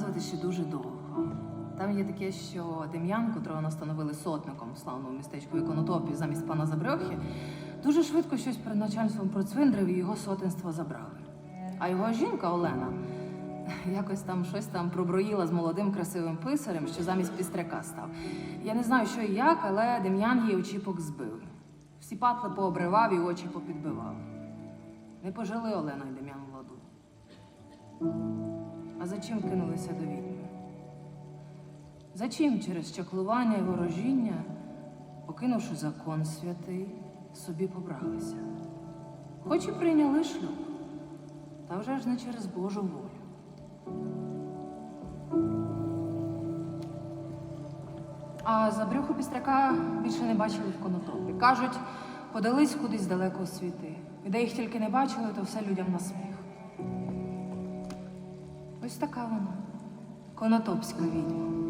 розказувати ще дуже довго. Там є таке, що Дем'ян, котрого настановили сотником в славному містечку Іконотопі замість пана Забрьохи, дуже швидко щось перед начальством процвиндрив і його сотенство забрали. А його жінка Олена якось там щось там проброїла з молодим красивим писарем, що замість пістряка став. Я не знаю, що і як, але Дем'ян її очіпок збив. Всі патли пообривав і очі попідбивав. Не пожили Олена і Дем'ян в ладу. А за чим кинулися до відьми? За чим через чаклування і ворожіння, покинувши закон святий, собі побралися? Хоч і прийняли шлюб, та вже ж не через Божу волю. А за брюху пістряка більше не бачили в конотопі. Кажуть, подались кудись далеко світи. І де їх тільки не бачили, то все людям на сміх. Ось така вона, конотопська відьма.